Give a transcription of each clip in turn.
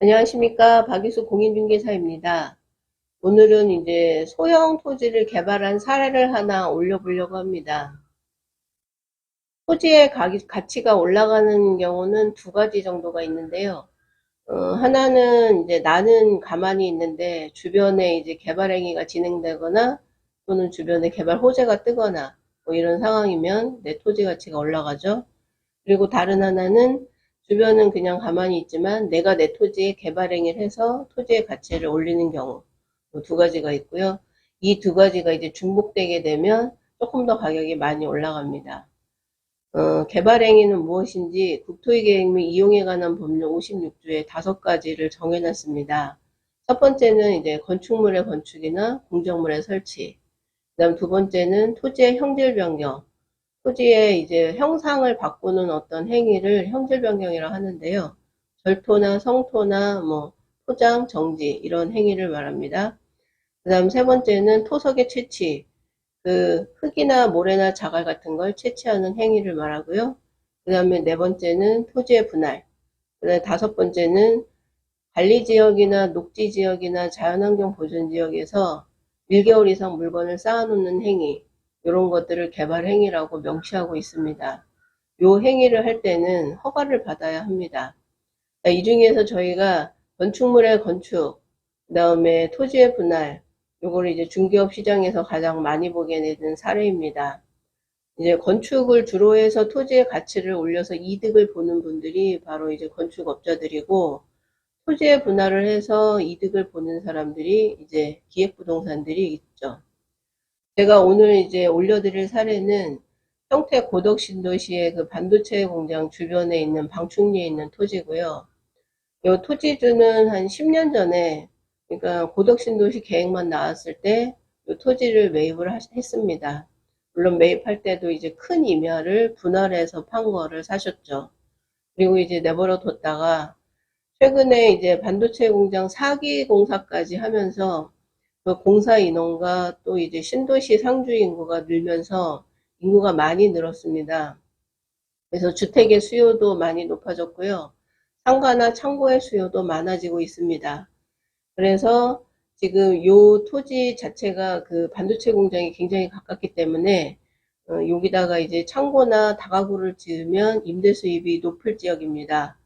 안녕하십니까. 박이수 공인중개사입니다. 오늘은 이제 소형 토지를 개발한 사례를 하나 올려보려고 합니다. 토지의 가- 가치가 올라가는 경우는 두 가지 정도가 있는데요. 어, 하나는 이제 나는 가만히 있는데 주변에 이제 개발 행위가 진행되거나 또는 주변에 개발 호재가 뜨거나 뭐 이런 상황이면 내 토지 가치가 올라가죠. 그리고 다른 하나는 주변은 그냥 가만히 있지만 내가 내 토지에 개발 행위를 해서 토지의 가치를 올리는 경우 뭐두 가지가 있고요. 이 두 가지가 이제 중복되게 되면 조금 더 가격이 많이 올라갑니다. 어, 개발 행위는 무엇인지 국토의계획 및 이용에 관한 법률 56조에 다섯 가지를 정해놨습니다. 첫 번째는 이제 건축물의 건축이나 공정물의 설치. 그 다음 두 번째는 토지의 형질 변경. 토지의 이제 형상을 바꾸는 어떤 행위를 형질 변경이라고 하는데요. 절토나 성토나 뭐 포장, 정지 이런 행위를 말합니다. 그다음 세 번째는 토석의 채취. 그 흙이나 모래나 자갈 같은 걸 채취하는 행위를 말하고요. 그 다음에 네 번째는 토지의 분할. 그 다음에 다섯 번째는 관리 지역이나 녹지 지역이나 자연환경 보존 지역에서 1개월 이상 물건을 쌓아놓는 행위, 이런 것들을 개발 행위라고 명시하고 있습니다. 요 행위를 할 때는 허가를 받아야 합니다. 이 중에서 저희가 건축물의 건축, 그 다음에 토지의 분할, 요거를 이제 중개업 시장에서 가장 많이 보게 되는 사례입니다. 이제 건축을 주로 해서 토지의 가치를 올려서 이득을 보는 분들이 바로 이제 건축업자들이고 토지의 분할을 해서 이득을 보는 사람들이 이제 기획부동산들이 있죠. 제가 오늘 이제 올려드릴 사례는 평택 고덕 신도시의 그 반도체 공장 주변에 있는 방충리에 있는 토지고요. 이 토지주는 한 10년 전에 그러니까 고덕 신도시 계획만 나왔을 때 이 토지를 매입을 하- 했습니다. 물론 매입할 때도 이제 큰 임야를 분할해서 판 거를 사셨죠. 그리고 이제 내버려 뒀다가 최근에 이제 반도체 공장 4기 공사까지 하면서 그 공사 인원과 또 이제 신도시 상주 인구가 늘면서 인구가 많이 늘었습니다. 그래서 주택의 수요도 많이 높아졌고요. 상가나 창고의 수요도 많아지고 있습니다. 그래서 지금 요 토지 자체가 그 반도체 공장이 굉장히 가깝기 때문에 어, 여기다가 이제 창고나 다가구를 지으면 임대 수입이 높을 지역입니다.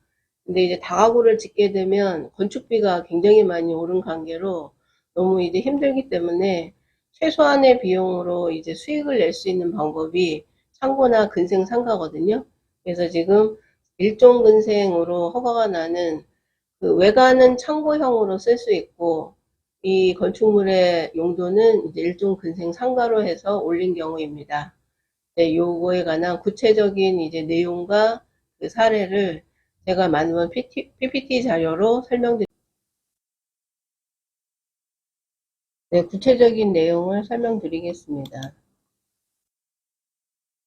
근데 이제 다가구를 짓게 되면 건축비가 굉장히 많이 오른 관계로 너무 이제 힘들기 때문에 최소한의 비용으로 이제 수익을 낼 수 있는 방법이 창고나 근생 상가거든요. 그래서 지금 일종 근생으로 허가가 나는 그 외관은 창고형으로 쓸 수 있고 이 건축물의 용도는 이제 일종 근생 상가로 해서 올린 경우입니다. 네, 요거에 관한 구체적인 이제 내용과 그 사례를 제가 만든 PPT 자료로 설명드립니다. 네, 구체적인 내용을 설명드리겠습니다.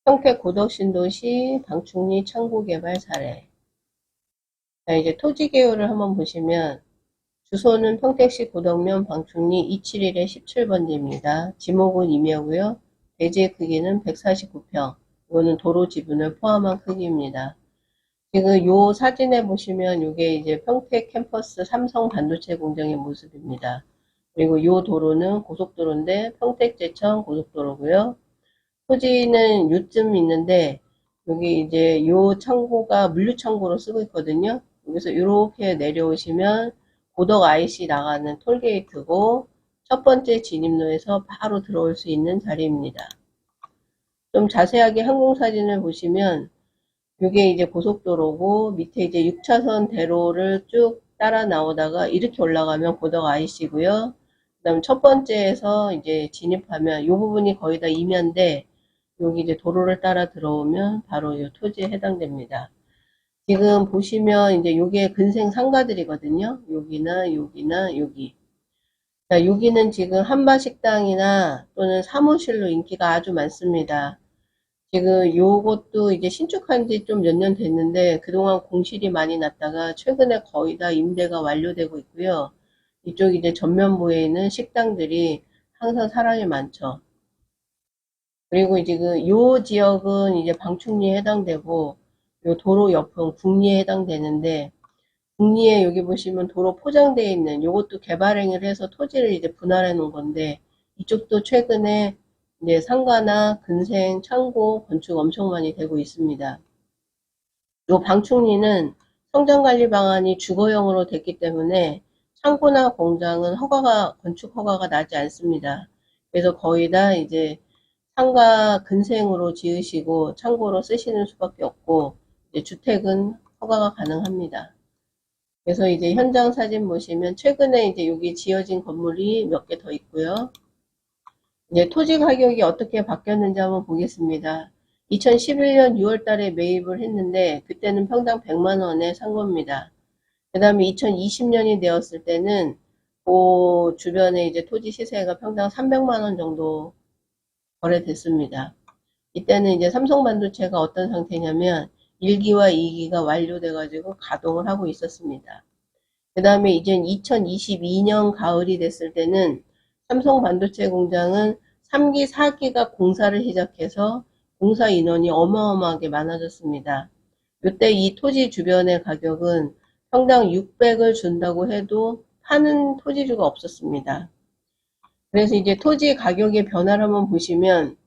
평택 고덕신도시 방충리 창고개발 사례. 자, 이제 토지 개요를 한번 보시면 주소는 평택시 고덕면 방충리 271의 17번지입니다. 지목은 임야고요. 대지의 크기는 149평. 이거는 도로 지분을 포함한 크기입니다. 지금 요 사진에 보시면 이게 이제 평택 캠퍼스 삼성 반도체 공장의 모습입니다. 그리고 요 도로는 고속도로인데 평택 제천 고속도로고요. 토지는 요쯤 있는데 여기 이제 요 창고가 물류 창고로 쓰고 있거든요. 여기서 이렇게 내려오시면 고덕 IC 나가는 톨게이트고 첫 번째 진입로에서 바로 들어올 수 있는 자리입니다. 좀 자세하게 항공사진을 보시면 이게 이제 고속도로고 밑에 이제 6차선 대로를 쭉 따라 나오다가 이렇게 올라가면 고덕 IC고요. 그다음 첫 번째에서 이제 진입하면 이 부분이 거의 다 임야인데 여기 이제 도로를 따라 들어오면 바로 이 토지에 해당됩니다. 지금 보시면 이제 요게 근생 상가들이거든요. 여기나 여기나 여기. 자, 여기는 지금 한바식당이나 또는 사무실로 인기가 아주 많습니다. 지금 요것도 이제 신축한 지 좀 몇 년 됐는데 그동안 공실이 많이 났다가 최근에 거의 다 임대가 완료되고 있고요. 이쪽 이제 전면부에 있는 식당들이 항상 사람이 많죠. 그리고 지금 요 지역은 이제 방충리에 해당되고 요 도로 옆은 국리에 해당되는데 북리에 여기 보시면 도로 포장되어 있는 요것도 개발행위를 해서 토지를 이제 분할해 놓은 건데 이쪽도 최근에 이제 상가나 근생, 창고 건축 엄청 많이 되고 있습니다. 요 방충리는 성장관리 방안이 주거용으로 됐기 때문에 창고나 공장은 허가가 건축 허가가 나지 않습니다. 그래서 거의 다 이제 상가 근생으로 지으시고 창고로 쓰시는 수밖에 없고 주택은 허가가 가능합니다. 그래서 이제 현장 사진 보시면 최근에 이제 여기 지어진 건물이 몇 개 더 있고요. 이제 토지 가격이 어떻게 바뀌었는지 한번 보겠습니다. 2011년 6월 달에 매입을 했는데 그때는 평당 100만 원에 산 겁니다. 그 다음에 2020년이 되었을 때는 그 주변에 이제 토지 시세가 평당 300만 원 정도 거래됐습니다. 이때는 이제 삼성반도체가 어떤 상태냐면 1기와 2기가 완료돼 가지고 가동을 하고 있었습니다. 그 다음에 이제 2022년 가을이 됐을 때는 삼성 반도체 공장은 3기, 4기가 공사를 시작해서 공사 인원이 어마어마하게 많아졌습니다. 이때 이 토지 주변의 가격은 평당 600을 준다고 해도 파는 토지주가 없었습니다. 그래서 이제 토지 가격의 변화를 한번 보시면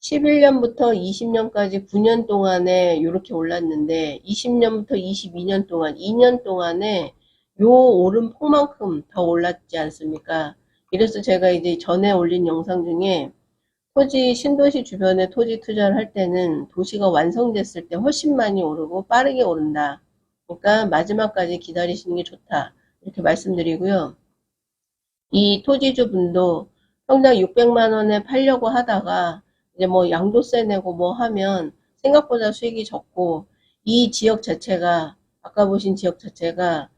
11년부터 20년까지 9년 동안에 이렇게 올랐는데 20년부터 22년 동안 2년 동안에 요 오른 폭만큼 더 올랐지 않습니까? 이래서 제가 이제 전에 올린 영상 중에 토지 신도시 주변에 토지 투자를 할 때는 도시가 완성됐을 때 훨씬 많이 오르고 빠르게 오른다. 그러니까 마지막까지 기다리시는 게 좋다. 이렇게 말씀드리고요. 이 토지주 분도 평당 600만 원에 팔려고 하다가 이제 뭐 양도세 내고 뭐 하면 생각보다 수익이 적고 이 지역 자체가 아까 보신 지역 자체가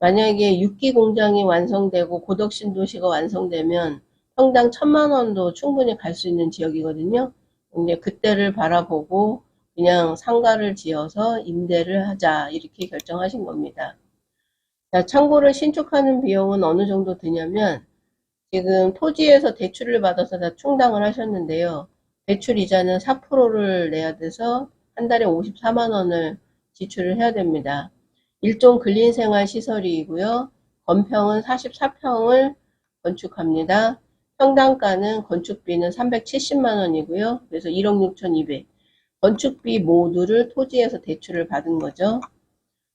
만약에 6기 공장이 완성되고 고덕 신 도시가 완성되면 평당 천만 원도 충분히 갈 수 있는 지역이거든요. 근데 그때를 바라보고 그냥 상가를 지어서 임대를 하자 이렇게 결정하신 겁니다. 자, 창고를 신축하는 비용은 어느 정도 드냐면 지금 토지에서 대출을 받아서 다 충당을 하셨는데요. 대출 이자는 4%를 내야 돼서 한 달에 54만 원을 지출을 해야 됩니다. 일종 근린생활 시설이고요. 건평은 44평을 건축합니다. 평당가는 건축비는 370만 원이고요. 그래서 1억 6,200. 건축비 모두를 토지에서 대출을 받은 거죠.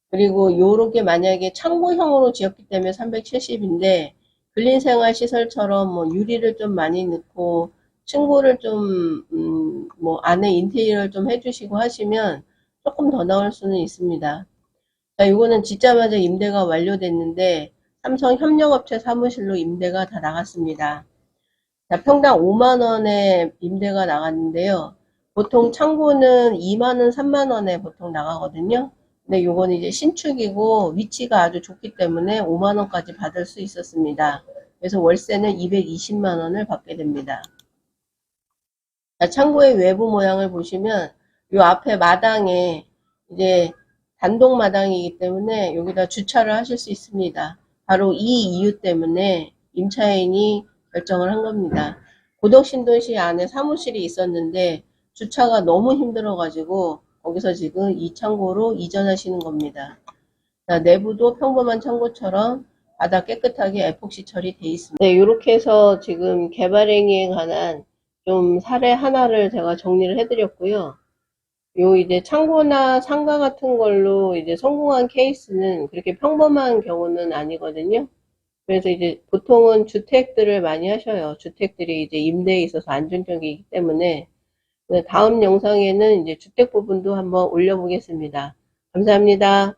그리고 요렇게 만약에 창고형으로 지었기 때문에 370인데 근린생활 시설처럼 뭐 유리를 좀 많이 넣고 층고를 좀, 음, 뭐 안에 인테리어를 좀 해주시고 하시면 조금 더 나올 수는 있습니다. 자, 이거는 짓자마자 임대가 완료됐는데 삼성 협력업체 사무실로 임대가 다 나갔습니다. 자, 평당 5만원에 임대가 나갔는데요. 보통 창고는 2만원, 3만원에 보통 나가거든요. 근데 요거는 이제 신축이고 위치가 아주 좋기 때문에 5만원까지 받을 수 있었습니다. 그래서 월세는 220만원을 받게 됩니다. 자, 창고의 외부 모양을 보시면 요 앞에 마당에 이제 단독 마당이기 때문에 여기다 주차를 하실 수 있습니다. 바로 이 이유 때문에 임차인이 결정을 한 겁니다. 고덕신도시 안에 사무실이 있었는데 주차가 너무 힘들어가지고 거기서 지금 이 창고로 이전하시는 겁니다. 자, 내부도 평범한 창고처럼 바닥 깨끗하게 에폭시 처리되어 있습니다. 네, 이렇게 해서 지금 개발행위에 관한 좀 사례 하나를 제가 정리를 해드렸고요. 요 이제 창고나 상가 같은 걸로 이제 성공한 케이스는 그렇게 평범한 경우는 아니거든요. 그래서 이제 보통은 주택들을 많이 하셔요. 주택들이 이제 임대에 있어서 안정적이기 때문에 다음 영상에는 이제 주택 부분도 한번 올려보겠습니다. 감사합니다.